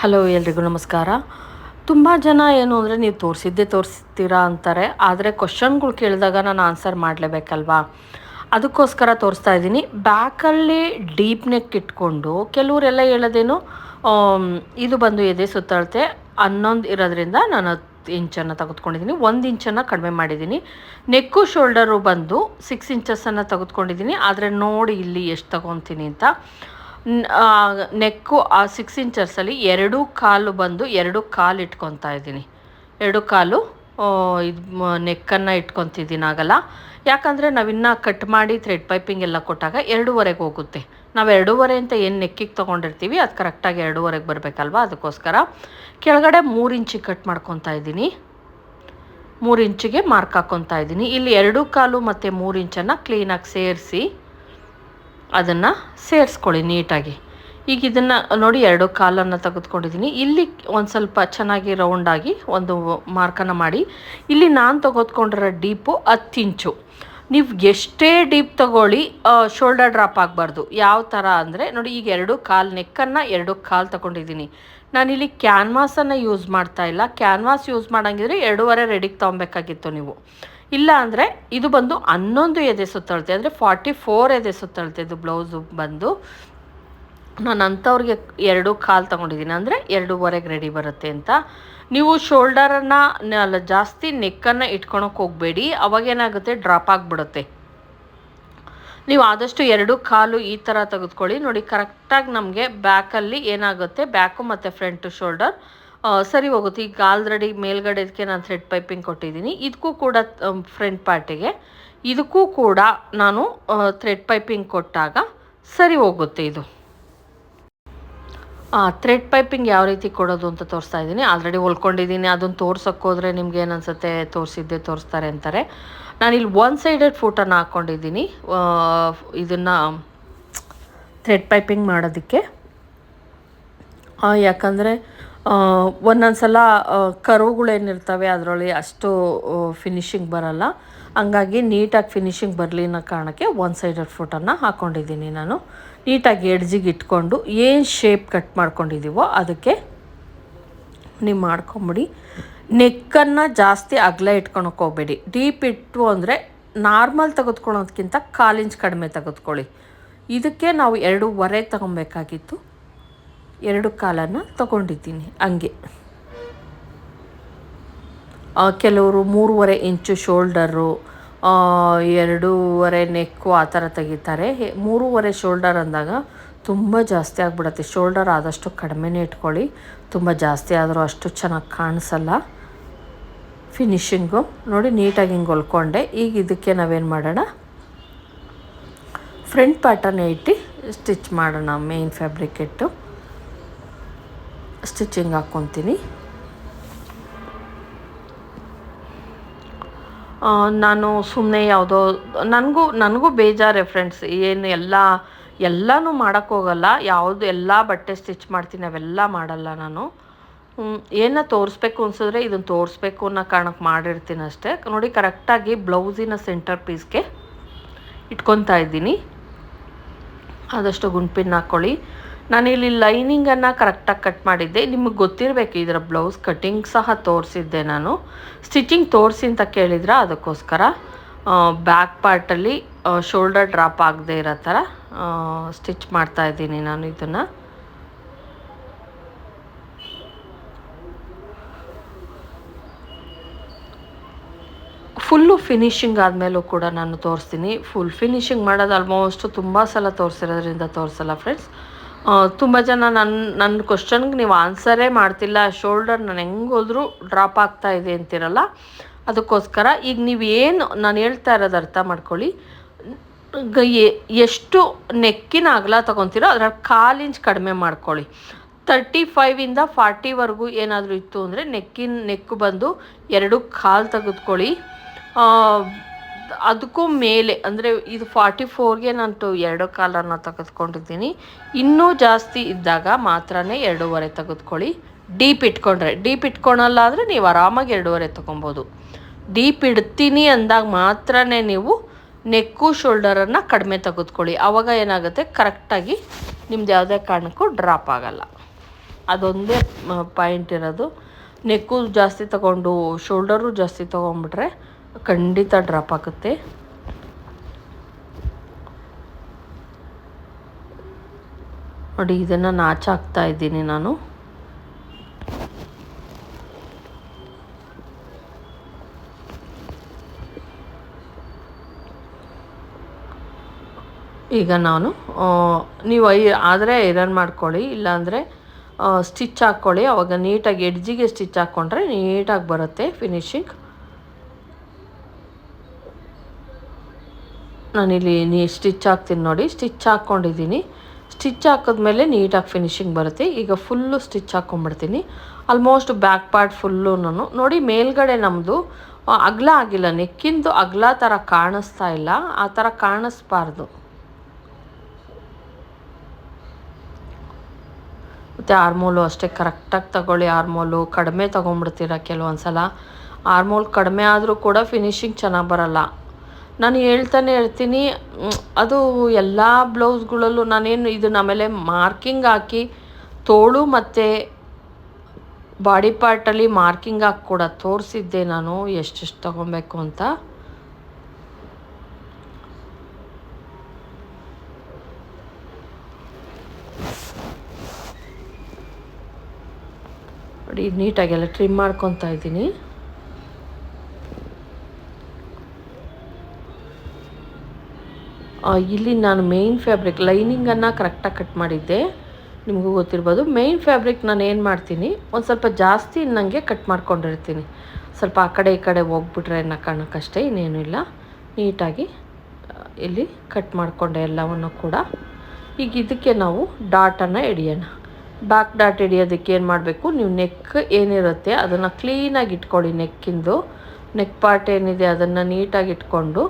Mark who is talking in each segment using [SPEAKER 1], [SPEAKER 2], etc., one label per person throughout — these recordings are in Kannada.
[SPEAKER 1] ಹಲೋ ಎಲ್ರಿಗೂ ನಮಸ್ಕಾರ. ತುಂಬ ಜನ ಏನು ಅಂದರೆ ನೀವು ತೋರಿಸಿದ್ದೇ ತೋರಿಸ್ತೀರಾ ಅಂತಾರೆ, ಆದರೆ ಕ್ವಶನ್ಗಳು ಕೇಳಿದಾಗ ನಾನು ಆನ್ಸರ್ ಮಾಡಲೇಬೇಕಲ್ವಾ? ಅದಕ್ಕೋಸ್ಕರ ತೋರಿಸ್ತಾ ಇದ್ದೀನಿ. ಬ್ಯಾಕಲ್ಲಿ ಡೀಪ್ ನೆಕ್ ಇಟ್ಕೊಂಡು, ಕೆಲವರೆಲ್ಲ ಹೇಳೋದೇನು ಇದು ಬಂದು ಎದೆ ಸುತ್ತಳತೆ ಹನ್ನೊಂದು ಇರೋದ್ರಿಂದ ನಾನು ಹತ್ತು ಇಂಚನ್ನು ತೆಗೆದುಕೊಂಡಿದ್ದೀನಿ. ಒಂದು ಇಂಚನ್ನು ಕಡಿಮೆ ಮಾಡಿದ್ದೀನಿ. ನೆಕ್ಕು ಶೋಲ್ಡರು ಬಂದು ಸಿಕ್ಸ್ ಇಂಚಸ್ಸನ್ನು ತೆಗೆದುಕೊಂಡಿದ್ದೀನಿ. ಆದರೆ ನೋಡಿ ಇಲ್ಲಿ ಎಷ್ಟು ತಗೊತೀನಿ ಅಂತ. ನೆಕ್ಕು, ಆ ಸಿಕ್ಸ್ ಇಂಚರ್ಸಲ್ಲಿ ಎರಡು ಕಾಲು ಬಂದು ಎರಡು ಕಾಲು ಇಟ್ಕೊತಾ ಇದ್ದೀನಿ. ಎರಡು ಕಾಲು ಇದು ನೆಕ್ಕನ್ನು ಇಟ್ಕೊತಿದ್ದೀನಿ ಆಗಲ್ಲ. ಯಾಕಂದರೆ ನಾವಿನ್ನು ಕಟ್ ಮಾಡಿ ಥ್ರೆಡ್ ಪೈಪಿಂಗ್ ಎಲ್ಲ ಕೊಟ್ಟಾಗ ಎರಡೂವರೆಗೆ ಹೋಗುತ್ತೆ. ನಾವು ಎರಡೂವರೆ ಅಂತ ಏನು ನೆಕ್ಕಿಗೆ ತೊಗೊಂಡಿರ್ತೀವಿ, ಅದು ಕರೆಕ್ಟಾಗಿ ಎರಡೂವರೆಗೆ ಬರಬೇಕಲ್ವ? ಅದಕ್ಕೋಸ್ಕರ ಕೆಳಗಡೆ ಮೂರು ಇಂಚಿಗೆ ಕಟ್ ಮಾಡ್ಕೊತಾ ಇದ್ದೀನಿ. ಮೂರು ಇಂಚಿಗೆ ಮಾರ್ಕ್ ಹಾಕ್ಕೊತಾ ಇದ್ದೀನಿ. ಇಲ್ಲಿ ಎರಡು ಕಾಲು ಮತ್ತು ಮೂರು ಇಂಚನ್ನು ಕ್ಲೀನಾಗಿ ಸೇರಿಸಿ ಅದನ್ನು ಸೇರಿಸ್ಕೊಳ್ಳಿ ನೀಟಾಗಿ. ಈಗ ಇದನ್ನು ನೋಡಿ ಎರಡು ಕಾಲನ್ನು ತೆಗೆದುಕೊಂಡಿದ್ದೀನಿ. ಇಲ್ಲಿ ಒಂದು ಸ್ವಲ್ಪ ಚೆನ್ನಾಗಿ ರೌಂಡಾಗಿ ಒಂದು ಮಾರ್ಕನ್ನು ಮಾಡಿ. ಇಲ್ಲಿ ನಾನು ತೆಗೆದುಕೊಂಡಿರೋ ಡೀಪು ಹತ್ತು ಇಂಚು ನೀವು ಎಷ್ಟೇ ಡೀಪ್ ತಗೊಳ್ಳಿ ಶೋಲ್ಡರ್ ಡ್ರಾಪ್ ಆಗಬಾರ್ದು. ಯಾವ ಥರ ಅಂದರೆ, ನೋಡಿ ಈಗ ಎರಡು ಕಾಲು ನೆಕ್ಕನ್ನು ಎರಡು ಕಾಲು ತಗೊಂಡಿದ್ದೀನಿ. ನಾನಿಲ್ಲಿ ಕ್ಯಾನ್ವಾಸನ್ನು ಯೂಸ್ ಮಾಡ್ತಾ ಇಲ್ಲ. ಕ್ಯಾನ್ವಾಸ್ ಯೂಸ್ ಮಾಡೋಂಗಿದ್ರೆ ಎರಡೂವರೆ ರೆಡಿಗೆ ತೊಗೊಬೇಕಾಗಿತ್ತು ನೀವು. ಇಲ್ಲ ಅಂದರೆ ಇದು ಬಂದು ಹನ್ನೊಂದು ಎದೆ ಸುತ್ತಳತೆ, ಅಂದರೆ ಫಾರ್ಟಿ ಫೋರ್ ಎದೆ ಸುತ್ತಳತೆ ಇದು ಬ್ಲೌಸು ಬಂದು. ನಾನು ಅಂಥವ್ರಿಗೆ ಎರಡು ಕಾಲು ತೊಗೊಂಡಿದ್ದೀನಿ, ಅಂದರೆ ಎರಡೂವರೆಗೆ ರೆಡಿ ಬರುತ್ತೆ ಅಂತ. ನೀವು ಶೋಲ್ಡರನ್ನು ಜಾಸ್ತಿ ನೆಕ್ಕನ್ನು ಇಟ್ಕೊಳಕ್ಕೆ ಹೋಗಬೇಡಿ ಅವಾಗೇನಾಗುತ್ತೆ ಡ್ರಾಪ್ ಆಗಿಬಿಡುತ್ತೆ. ನೀವು ಆದಷ್ಟು ಎರಡು ಕಾಲು ಈ ಥರ ತೆಗೆದುಕೊಳ್ಳಿ. ನೋಡಿ ಕರೆಕ್ಟಾಗಿ ನಮಗೆ ಬ್ಯಾಕಲ್ಲಿ ಏನಾಗುತ್ತೆ ಬ್ಯಾಕು ಮತ್ತು ಫ್ರಂಟು ಶೋಲ್ಡರ್ ಸರಿ ಹೋಗುತ್ತೆ. ಈಗ ಆಲ್ರೆಡಿ ಮೇಲ್ಗಡೆ ಇದಕ್ಕೆ ನಾನು ಥ್ರೆಡ್ ಪೈಪಿಂಗ್ ಕೊಟ್ಟಿದ್ದೀನಿ. ಇದಕ್ಕೂ ಕೂಡ ಫ್ರಂಟ್ ಪಾರ್ಟಿಗೆ ಇದಕ್ಕೂ ಕೂಡ ನಾನು ಥ್ರೆಡ್ ಪೈಪಿಂಗ್ ಕೊಟ್ಟಾಗ ಸರಿ ಹೋಗುತ್ತೆ ಇದು. ಥ್ರೆಡ್ ಪೈಪಿಂಗ್ ಯಾವ ರೀತಿ ಕೊಡೋದು ಅಂತ ತೋರಿಸ್ತಾ ಇದ್ದೀನಿ. ಆಲ್ರೆಡಿ ಹೊಲ್ಕೊಂಡಿದ್ದೀನಿ. ಅದನ್ನು ತೋರ್ಸೋಕ್ಕೋದ್ರೆ ನಿಮ್ಗೆ ಏನು ತೋರಿಸಿದ್ದೆ, ತೋರಿಸ್ತಾರೆ ಅಂತಾರೆ. ನಾನಿಲ್ಲಿ ಒನ್ ಸೈಡೆಡ್ ಫೋಟೋನ ಹಾಕ್ಕೊಂಡಿದ್ದೀನಿ ಇದನ್ನು ಥ್ರೆಡ್ ಪೈಪಿಂಗ್ ಮಾಡೋದಕ್ಕೆ. ಯಾಕಂದರೆ ಒಂದೊಂದು ಸಲ ಕರುಗಳೇನಿರ್ತವೆ ಅದರಲ್ಲಿ ಅಷ್ಟು ಫಿನಿಶಿಂಗ್ ಬರಲ್ಲ. ಹಂಗಾಗಿ ನೀಟಾಗಿ ಫಿನಿಶಿಂಗ್ ಬರಲಿ ಅನ್ನೋ ಕಾರಣಕ್ಕೆ ಒನ್ ಸೈಡೆಡ್ ಫೋಟೋನ ಹಾಕ್ಕೊಂಡಿದ್ದೀನಿ ನಾನು. ನೀಟಾಗಿ ಎಡ್ಜಿಗೆ ಇಟ್ಕೊಂಡು ಏನು ಶೇಪ್ ಕಟ್ ಮಾಡ್ಕೊಂಡಿದ್ದೀವೋ ಅದಕ್ಕೆ ನೀವು ಮಾಡ್ಕೊಂಬಿಡಿ. ನೆಕ್ಕನ್ನು ಜಾಸ್ತಿ ಅಗಲ ಇಟ್ಕೊಳಕ್ಕೆ ಹೋಗಬೇಡಿ. ಡೀಪ್ ಇಟ್ಟು ಅಂದರೆ ನಾರ್ಮಲ್ ತೆಗೆದುಕೊಳ್ಳೋದಕ್ಕಿಂತ ಕಾಲು ಇಂಚ್ ಕಡಿಮೆ ತೆಗೆದುಕೊಳ್ಳಿ. ಇದಕ್ಕೆ ನಾವು ಎರಡೂವರೆ ತಗೊಬೇಕಾಗಿತ್ತು. ಎರಡು ಕಾಲನ್ನು ತಗೊಂಡಿದ್ದೀನಿ, ಹಂಗೆ. ಕೆಲವರು ಮೂರುವರೆ ಇಂಚು ಶೋಲ್ಡರು ಎರಡೂವರೆ ನೆಕ್ಕು ಆ ಥರ ತೆಗಿತಾರೆ. ಮೂರುವರೆ ಶೋಲ್ಡರ್ ಅಂದಾಗ ತುಂಬ ಜಾಸ್ತಿ ಆಗಿಬಿಡತ್ತೆ. ಶೋಲ್ಡರ್ ಆದಷ್ಟು ಕಡಿಮೆನೇ ಇಟ್ಕೊಳ್ಳಿ. ತುಂಬ ಜಾಸ್ತಿ ಆದರೂ ಅಷ್ಟು ಚೆನ್ನಾಗಿ ಕಾಣಿಸಲ್ಲ. ಫಿನಿಷಿಂಗು ನೋಡಿ, ನೀಟಾಗಿ ಹಿಂಗೆ ಹೊಲ್ಕೊಂಡೆ. ಈಗ ಇದಕ್ಕೆ ನಾವೇನು ಮಾಡೋಣ? ಫ್ರಂಟ್ ಪ್ಯಾಟರ್ನ್ ಇಟ್ಟು ಸ್ಟಿಚ್ ಮಾಡೋಣ, ಮೇನ್ ಫ್ಯಾಬ್ರಿಕ್ ಇಟ್ಟು. ಸ್ಟಿಚಿಂಗ್ ಹಾಕ್ಕೊತೀನಿ. ನಾನು ಸುಮ್ಮನೆ ಯಾವುದೋ, ನನಗೂ ನನಗೂ ಬೇಜಾರೆ ಫ್ರೆಂಡ್ಸ್ ಏನು ಎಲ್ಲ, ಎಲ್ಲನೂ ಮಾಡೋಕ್ಕೋಗಲ್ಲ ಯಾವುದು ಎಲ್ಲ ಬಟ್ಟೆ ಸ್ಟಿಚ್ ಮಾಡ್ತೀನಿ, ಅವೆಲ್ಲ ಮಾಡಲ್ಲ ನಾನು. ಏನ ತೋರಿಸ್ಬೇಕು ಅನಿಸಿದ್ರೆ ಇದನ್ನು ತೋರಿಸ್ಬೇಕು ಅನ್ನೋ ಕಾರಣಕ್ಕೆ ಮಾಡಿರ್ತೀನಿ ಅಷ್ಟೇ. ನೋಡಿ ಕರೆಕ್ಟಾಗಿ ಬ್ಲೌಸಿನ ಸೆಂಟರ್ ಪೀಸ್ಗೆ ಇಟ್ಕೊತಾ ಇದ್ದೀನಿ. ಆದಷ್ಟು ಗುಂಪಿನ ಹಾಕ್ಕೊಳ್ಳಿ ನಾನಿಲ್ಲಿ ಲೈನಿಂಗನ್ನು ಕರೆಕ್ಟಾಗಿ ಕಟ್ ಮಾಡಿದ್ದೆ. ನಿಮಗೆ ಗೊತ್ತಿರಬೇಕು, ಇದರ ಬ್ಲೌಸ್ ಕಟ್ಟಿಂಗ್ ಸಹ ತೋರಿಸಿದ್ದೆ ನಾನು. ಸ್ಟಿಚಿಂಗ್ ತೋರಿಸಿ ಅಂತ ಕೇಳಿದ್ರೆ? ಅದಕ್ಕೋಸ್ಕರ. ಬ್ಯಾಕ್ ಪಾರ್ಟಲ್ಲಿ ಶೋಲ್ಡರ್ ಡ್ರಾಪ್ ಆಗದೆ ಇರೋ ಥರ ಸ್ಟಿಚ್ ಮಾಡ್ತಾ ಇದ್ದೀನಿ ನಾನು ಇದನ್ನು. ಫುಲ್ಲು ಫಿನಿಶಿಂಗ್ ಆದಮೇಲೂ ಕೂಡ ನಾನು ತೋರಿಸ್ತೀನಿ. ಫುಲ್ ಫಿನಿಶಿಂಗ್ ಮಾಡೋದು ಆಲ್ಮೋಸ್ಟ್ ತುಂಬ ಸಲ ತೋರಿಸಿರೋದ್ರಿಂದ ತೋರಿಸಲ್ಲ ಫ್ರೆಂಡ್ಸ್ ತುಂಬ ಜನ ನನ್ನ ನನ್ನ ಕ್ವಶನ್ಗೆ ನೀವು ಆನ್ಸರೇ ಮಾಡ್ತಿಲ್ಲ. ಶೋಲ್ಡರ್ ನಾನು ಹೆಂಗೆ ಹೋದರೂ ಡ್ರಾಪ್ ಆಗ್ತಾ ಇದೆ ಅಂತಿರಲ್ಲ? ಅದಕ್ಕೋಸ್ಕರ ಈಗ ನೀವು ಏನು ನಾನು ಹೇಳ್ತಾ ಇರೋದು ಅರ್ಥ ಮಾಡ್ಕೊಳ್ಳಿ. ಎಷ್ಟು ನೆಕ್ಕಿನ ಅಗಲ ತೊಗೊತೀರೋ ಅದರ ಕಾಲು ಇಂಚ್ ಕಡಿಮೆ ಮಾಡ್ಕೊಳ್ಳಿ. ತರ್ಟಿ ಫೈವಿಂದ ಫಾರ್ಟಿವರೆಗೂ ಏನಾದರೂ ಇತ್ತು ಅಂದರೆ ನೆಕ್ಕಿನ, ನೆಕ್ಕು ಬಂದು ಎರಡು ಕಾಲು ತೆಗೆದುಕೊಳ್ಳಿ. ಅದಕ್ಕೂ ಮೇಲೆ, ಅಂದರೆ ಇದು ಫಾರ್ಟಿ ಫೋರ್ಗೆ ನಾನು ಟು ಎರಡು ಕಾಲನ್ನು ತೆಗೆದುಕೊಂಡಿದ್ದೀನಿ. ಇನ್ನೂ ಜಾಸ್ತಿ ಇದ್ದಾಗ ಮಾತ್ರನೇ ಎರಡೂವರೆ ತೆಗೆದುಕೊಳ್ಳಿ. ಡೀಪ್ ಇಟ್ಕೊಂಡ್ರೆ, ಡೀಪ್ ಇಟ್ಕೊಳಲ್ಲ ಅಂದರೆ ನೀವು ಆರಾಮಾಗಿ ಎರಡೂವರೆ ತೊಗೊಬೋದು. ಡೀಪ್ ಇಡ್ತೀನಿ ಅಂದಾಗ ಮಾತ್ರನೇ ನೀವು ನೆಕ್ಕು ಶೋಲ್ಡರನ್ನು ಕಡಿಮೆ ತೆಗೆದುಕೊಳ್ಳಿ. ಆವಾಗ ಏನಾಗುತ್ತೆ? ಕರೆಕ್ಟಾಗಿ ನಿಮ್ದು ಯಾವುದೇ ಕಾರಣಕ್ಕೂ ಡ್ರಾಪ್ ಆಗಲ್ಲ. ಅದೊಂದೇ ಪಾಯಿಂಟ್ ಇರೋದು. ನೆಕ್ಕು ಜಾಸ್ತಿ ತಗೊಂಡು, ಶೋಲ್ಡರು ಜಾಸ್ತಿ ತೊಗೊಂಡ್ಬಿಟ್ರೆ ಖಂಡಿತ ಡ್ರಾಪ್ ಆಗುತ್ತೆ. ನೋಡಿ, ಇದನ್ನು ನಾಚಾಕ್ತಾ ಇದ್ದೀನಿ ನಾನು. ಈಗ ನಾನು ನೀವು ಐ, ಆದರೆ ಐರನ್ ಮಾಡ್ಕೊಳ್ಳಿ, ಇಲ್ಲಾಂದರೆ ಸ್ಟಿಚ್ ಹಾಕ್ಕೊಳ್ಳಿ ಅವಾಗ ನೀಟಾಗಿ ಎಡ್ಜಿಗೆ ಸ್ಟಿಚ್ ಹಾಕ್ಕೊಂಡ್ರೆ ನೀಟಾಗಿ ಬರುತ್ತೆ ಫಿನಿಶಿಂಗ್ ನಾನಿಲ್ಲಿ ನೀ ಸ್ಟಿಚ್ ಹಾಕ್ತೀನಿ ನೋಡಿ, ಸ್ಟಿಚ್ ಹಾಕ್ಕೊಂಡಿದ್ದೀನಿ. ಸ್ಟಿಚ್ ಹಾಕಿದ್ಮೇಲೆ ನೀಟಾಗಿ ಫಿನಿಶಿಂಗ್ ಬರುತ್ತೆ. ಈಗ ಫುಲ್ಲು ಸ್ಟಿಚ್ ಹಾಕ್ಕೊಂಡ್ಬಿಡ್ತೀನಿ ಆಲ್ಮೋಸ್ಟ್ ಬ್ಯಾಕ್ ಪಾರ್ಟ್ ಫುಲ್ಲು ನಾನು ನೋಡಿ, ಮೇಲ್ಗಡೆ ನಮ್ಮದು ಅಗಲ ಆಗಿಲ್ಲ. ನೆಕ್ಕಿಂದು ಅಗಲ ಥರ ಕಾಣಿಸ್ತಾ ಇಲ್ಲ. ಆ ಥರ ಕಾಣಿಸ್ಬಾರ್ದು. ಮತ್ತು ಆರ್ಮೋಲು ಅಷ್ಟೇ. ಕರೆಕ್ಟಾಗಿ ತಗೊಳ್ಳಿ ಆರ್ಮೋಲು. ಕಡಿಮೆ ತೊಗೊಂಡ್ಬಿಡ್ತೀರ ಕೆಲವೊಂದು ಸಲ ಆರ್ಮೋಲ್ ಕಡಿಮೆ ಆದರೂ ಕೂಡ ಫಿನಿಶಿಂಗ್ ಚೆನ್ನಾಗಿ ಬರಲ್ಲ. ನಾನು ಹೇಳ್ತಾನೆ ಇರ್ತೀನಿ ಅದು ಎಲ್ಲ ಬ್ಲೌಸ್ಗಳಲ್ಲೂ ನಾನೇನು ಇದನ್ನ ಆಮೇಲೆ ಮಾರ್ಕಿಂಗ್ ಹಾಕಿ ತೋಳು ಮತ್ತು ಬಾಡಿ ಪಾರ್ಟಲ್ಲಿ ಮಾರ್ಕಿಂಗ್ ಹಾಕಿ ಕೂಡ ತೋರಿಸಿದ್ದೆ ನಾನು, ಎಷ್ಟೆಷ್ಟು ತೊಗೊಬೇಕು ಅಂತ. ನೋಡಿ, ನೀಟಾಗೆಲ್ಲ ಟ್ರಿಮ್ ಮಾಡ್ಕೊತಾ ಇದ್ದೀನಿ. ಇಲ್ಲಿ ನಾನು ಮೇಯ್ನ್ ಫ್ಯಾಬ್ರಿಕ್ ಲೈನಿಂಗನ್ನು ಕರೆಕ್ಟಾಗಿ ಕಟ್ ಮಾಡಿದ್ದೆ. ನಿಮಗೂ ಗೊತ್ತಿರ್ಬೋದು. ಮೇಯ್ನ್ ಫ್ಯಾಬ್ರಿಕ್ ನಾನು ಏನು ಮಾಡ್ತೀನಿ? ಒಂದು ಸ್ವಲ್ಪ ಜಾಸ್ತಿ ನನಗೆ ಕಟ್ ಮಾಡ್ಕೊಂಡಿರ್ತೀನಿ. ಸ್ವಲ್ಪ ಆ ಕಡೆ ಈ ಕಡೆ ಹೋಗ್ಬಿಟ್ರೆ ಅನ್ನೋ ಕಾರಣಕ್ಕಷ್ಟೇ ಇನ್ನೇನು ಇಲ್ಲ. ನೀಟಾಗಿ ಇಲ್ಲಿ ಕಟ್ ಮಾಡಿಕೊಂಡೆ ಎಲ್ಲವನ್ನು ಕೂಡ. ಈಗ ಇದಕ್ಕೆ ನಾವು ಡಾಟನ್ನು ಹಿಡಿಯೋಣ ಬ್ಯಾಕ್ ಡಾಟ್ ಹಿಡಿಯೋದಕ್ಕೆ ಏನು ಮಾಡಬೇಕು? ನೀವು ನೆಕ್ ಏನಿರುತ್ತೆ ಅದನ್ನು ಕ್ಲೀನಾಗಿ ಇಟ್ಕೊಳ್ಳಿ ನೆಕ್ಕಿಂದು ನೆಕ್ ಪಾರ್ಟ್ ಏನಿದೆ ಅದನ್ನು ನೀಟಾಗಿ ಇಟ್ಕೊಂಡು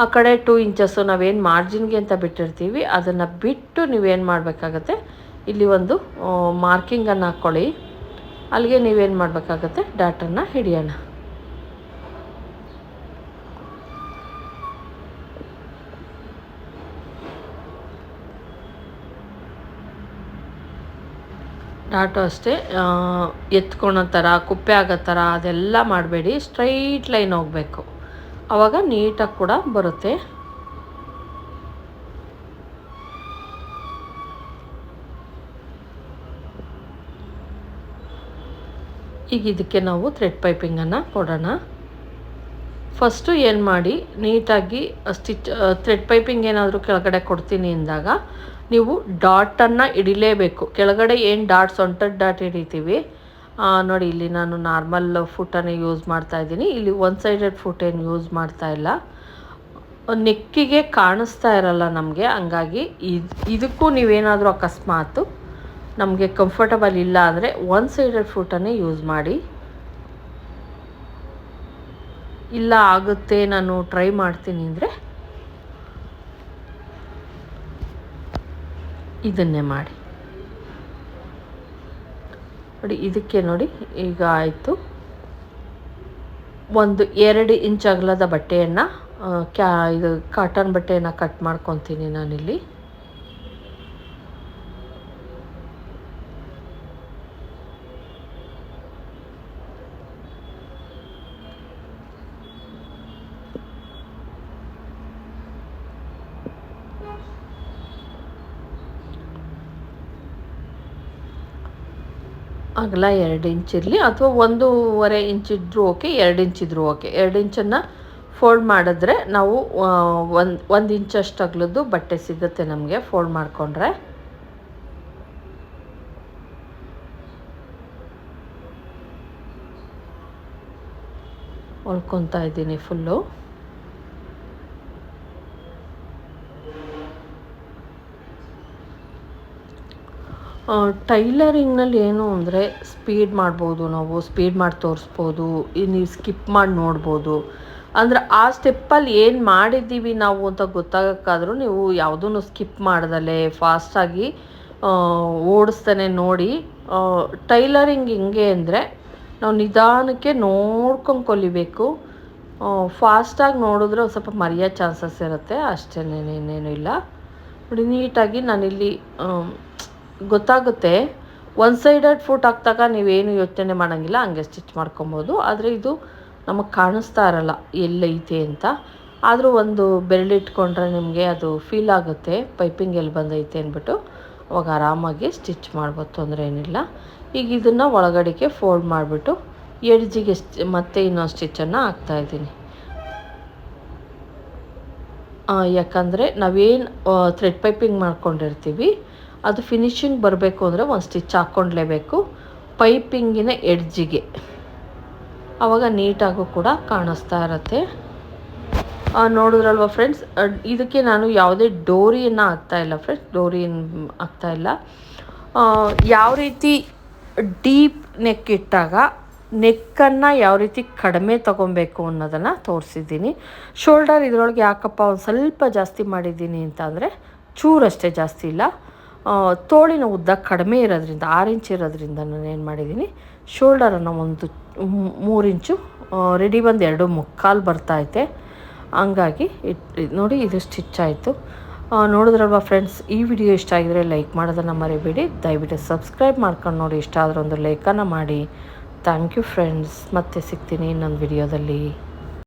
[SPEAKER 1] ಆ ಕಡೆ ಟೂ ಇಂಚಸ್ಸು ನಾವೇನು ಮಾರ್ಜಿನ್ಗೆ ಅಂತ ಬಿಟ್ಟಿರ್ತೀವಿ, ಅದನ್ನು ಬಿಟ್ಟು ನೀವೇನು ಮಾಡಬೇಕಾಗತ್ತೆ, ಇಲ್ಲಿ ಒಂದು ಮಾರ್ಕಿಂಗನ್ನು ಹಾಕ್ಕೊಳ್ಳಿ ಅಲ್ಲಿಗೆ ನೀವೇನು ಮಾಡಬೇಕಾಗತ್ತೆ ಡಾಟನ್ನು ಹಿಡಿಯೋಣ. ಡಾಟು ಅಷ್ಟೇ ಎತ್ಕೊಳೋ ಥರ, ಕುಪ್ಪೆ ಆಗೋ ಥರ ಅದೆಲ್ಲ ಮಾಡಬೇಡಿ ಸ್ಟ್ರೈಟ್ ಲೈನ್ ಹೋಗಬೇಕು. ಆವಾಗ ನೀಟಾಗಿ ಕೂಡ ಬರುತ್ತೆ. ಈಗ ಇದಕ್ಕೆ ನಾವು ಥ್ರೆಡ್ ಪೈಪಿಂಗನ್ನು ಕೊಡೋಣ. ಫಸ್ಟು ಏನು ಮಾಡಿ, ನೀಟಾಗಿ ಸ್ಟಿಚ್ ಥ್ರೆಡ್ ಪೈಪಿಂಗ್ ಏನಾದರೂ ಕೆಳಗಡೆ ಕೊಡ್ತೀನಿ ಅಂದಾಗ, ನೀವು ಡಾಟನ್ನು ಹಿಡಿಲೇಬೇಕು. ಕೆಳಗಡೆ ಏನು ಡಾಟ್ ಸೊಂಟದ ಡಾಟ್ ಹಿಡಿತೀವಿ ನೋಡಿ, ಇಲ್ಲಿ ನಾನು ನಾರ್ಮಲ್ ಫುಟನ್ನು ಯೂಸ್ ಮಾಡ್ತಾ ಇದ್ದೀನಿ. ಇಲ್ಲಿ ಒನ್ ಸೈಡೆಡ್ ಫುಟ್ ಏನು ಯೂಸ್ ಮಾಡ್ತಾ ಇಲ್ಲ. ನೆಕ್ಕಿಗೆ ಕಾಣಿಸ್ತಾ ಇರಲ್ಲ ನಮಗೆ. ಹಂಗಾಗಿ ಇದು, ಇದಕ್ಕೂ ನೀವೇನಾದರೂ ಅಕಸ್ಮಾತು ನಮಗೆ ಕಂಫರ್ಟಬಲ್ ಇಲ್ಲ ಅಂದರೆ ಒನ್ ಸೈಡೆಡ್ ಫುಟನ್ನೇ ಯೂಸ್ ಮಾಡಿ. ಇಲ್ಲ ಆಗುತ್ತೆ, ನಾನು ಟ್ರೈ ಮಾಡ್ತೀನಿ ಅಂದರೆ ಇದನ್ನೇ ಮಾಡಿ. ನೋಡಿ, ಇದಕ್ಕೆ ನೋಡಿ, ಈಗ ಆಯಿತು. ಒಂದು ಎರಡು ಇಂಚ್ ಅಗಲದ ಬಟ್ಟೆಯನ್ನು ಕ್ಯಾ, ಇದು ಕಾಟನ್ ಬಟ್ಟೆಯನ್ನು ಕಟ್ ಮಾಡ್ಕೊತೀನಿ ನಾನಿಲ್ಲಿ. ಅಗಲ ಎರಡು ಇಂಚ್ ಇರಲಿ ಅಥವಾ ಒಂದೂವರೆ ಇಂಚ್ ಇದ್ದರೂ ಓಕೆ, ಎರಡು ಇಂಚ್ ಇದ್ದರೂ ಓಕೆ. ಎರಡು ಇಂಚನ್ನು ಫೋಲ್ಡ್ ಮಾಡಿದ್ರೆ ನಾವು ಒಂದು ಒಂದು ಇಂಚಷ್ಟು ಅಗಲದ್ದು ಬಟ್ಟೆ ಸಿಗುತ್ತೆ ನಮಗೆ ಫೋಲ್ಡ್ ಮಾಡಿಕೊಂಡ್ರೆ. ಹೊಲ್ಕೊತಾ ಇದ್ದೀನಿ ಫುಲ್ಲು. ಟೈಲರಿಂಗ್ನಲ್ಲಿ ಏನು ಅಂದರೆ ಸ್ಪೀಡ್ ಮಾಡ್ಬೋದು ನಾವು, ಸ್ಪೀಡ್ ಮಾಡಿ ತೋರಿಸ್ಬೋದು ನೀವು ಸ್ಕಿಪ್ ಮಾಡಿ ನೋಡ್ಬೋದು. ಅಂದರೆ ಆ ಸ್ಟೆಪ್ಪಲ್ಲಿ ಏನು ಮಾಡಿದ್ದೀವಿ ನಾವು ಅಂತ ಗೊತ್ತಾಗೋಕ್ಕಾದ್ರೂ ನೀವು ಯಾವುದೂ ಸ್ಕಿಪ್ ಮಾಡ್ದಲೆ ಫಾಸ್ಟಾಗಿ ಓಡಿಸ್ತಾನೆ ನೋಡಿ. ಟೈಲರಿಂಗ್ ಹೆಂಗೆ ಅಂದರೆ ನಾವು ನಿಧಾನಕ್ಕೆ ನೋಡ್ಕೊಂಡು ಕೊಲಿಬೇಕು. ಫಾಸ್ಟಾಗಿ ನೋಡಿದ್ರೆ ಸ್ವಲ್ಪ ಮರೆಯೋ ಚಾನ್ಸಸ್ ಇರುತ್ತೆ ಅಷ್ಟೇನೇನೇನು ಇಲ್ಲ. ನೋಡಿ, ನೀಟಾಗಿ ನಾನಿಲ್ಲಿ ಗೊತ್ತಾಗುತ್ತೆ. ಒನ್ ಸೈಡೆಡ್ ಫುಟ್ ಹಾಕ್ದಾಗ ನೀವೇನು ಯೋಚನೆ ಮಾಡೋಂಗಿಲ್ಲ, ಹಂಗೆ ಸ್ಟಿಚ್ ಮಾಡ್ಕೊಬೋದು. ಆದರೆ ಇದು ನಮಗೆ ಕಾಣಿಸ್ತಾ ಇರಲ್ಲ, ಎಲ್ಲೈತೆ ಅಂತ. ಆದರೂ ಒಂದು ಬೆರಳಿಟ್ಕೊಂಡ್ರೆ ನಿಮಗೆ ಅದು ಫೀಲ್ ಆಗುತ್ತೆ ಪೈಪಿಂಗ್ ಎಲ್ಲಿ ಬಂದೈತೆ ಅಂದ್ಬಿಟ್ಟು. ಅವಾಗ ಆರಾಮಾಗಿ ಸ್ಟಿಚ್ ಮಾಡ್ಬೋದು, ತೊಂದರೆ ಏನಿಲ್ಲ. ಈಗ ಇದನ್ನು ಒಳಗಡೆಗೆ ಫೋಲ್ಡ್ ಮಾಡಿಬಿಟ್ಟು ಎಡ್ಜಿಗೆ ಮತ್ತೆ ಇನ್ನೊಂದು ಸ್ಟಿಚ್ಚನ್ನು ಹಾಕ್ತಾಯಿದ್ದೀನಿ ಯಾಕಂದರೆ ನಾವೇನು ಥ್ರೆಡ್ ಪೈಪಿಂಗ್ ಮಾಡ್ಕೊಂಡಿರ್ತೀವಿ. ಅದು ಫಿನಿಶಿಂಗ್ ಬರಬೇಕು ಅಂದರೆ ಒಂದು ಸ್ಟಿಚ್ ಹಾಕ್ಕೊಂಡ್ಲೇಬೇಕು ಪೈಪಿಂಗಿನ ಎಡ್ಜಿಗೆ ಆವಾಗ ನೀಟಾಗೂ ಕೂಡ ಕಾಣಿಸ್ತಾ ಇರುತ್ತೆ. ನೋಡಿದ್ರಲ್ವ ಫ್ರೆಂಡ್ಸ್ ಇದಕ್ಕೆ ನಾನು ಯಾವುದೇ ಡೋರಿಯನ್ನು ಹಾಕ್ತಾಯಿಲ್ಲ ಫ್ರೆಂಡ್ಸ್ ಡೋರಿಯನ್ನು ಹಾಕ್ತಾಯಿಲ್ಲ ಯಾವ ರೀತಿ ಡೀಪ್ ನೆಕ್ ಇಟ್ಟಾಗ ನೆಕ್ಕನ್ನು ಯಾವ ರೀತಿ ಕಡಿಮೆ ತೊಗೊಬೇಕು ಅನ್ನೋದನ್ನು ತೋರಿಸಿದ್ದೀನಿ. ಶೋಲ್ಡರ್ ಇದರೊಳಗೆ ಯಾಕಪ್ಪ ಒಂದು ಸ್ವಲ್ಪ ಜಾಸ್ತಿ ಮಾಡಿದ್ದೀನಿ ಅಂತ ಅಂದರೆ ಚೂರಷ್ಟೇ ಜಾಸ್ತಿ ಇಲ್ಲ. ತೋಳಿನ ಉದ್ದ ಕಡಿಮೆ ಇರೋದ್ರಿಂದ, ಆರು ಇಂಚ್ ಇರೋದ್ರಿಂದ ನಾನು ಏನು ಮಾಡಿದ್ದೀನಿ ಶೋಲ್ಡರನ್ನು ಒಂದು ಮೂರು ಇಂಚು ರೆಡಿ ಬಂದು ಎರಡು ಮುಕ್ಕಾಲು ಬರ್ತೈತೆ ಹಂಗಾಗಿ ಇಟ್ ನೋಡಿ ಇದು ಸ್ಟಿಚ್ ಆಯಿತು. ನೋಡಿದ್ರಲ್ವ ಫ್ರೆಂಡ್ಸ್ ಈ ವಿಡಿಯೋ ಇಷ್ಟ ಆಗಿದರೆ ಲೈಕ್ ಮಾಡೋದನ್ನು ಮರಿಬೇಡಿ. ದಯವಿಟ್ಟು ಸಬ್ಸ್ಕ್ರೈಬ್ ಮಾಡ್ಕೊಂಡು ನೋಡಿ ಇಷ್ಟ ಆದ್ರೆ ಒಂದು ಲೈಕನ್ನು ಮಾಡಿ. ಥ್ಯಾಂಕ್ ಯು ಫ್ರೆಂಡ್ಸ್ ಮತ್ತೆ ಸಿಗ್ತೀನಿ ಇನ್ನೊಂದು ವಿಡಿಯೋದಲ್ಲಿ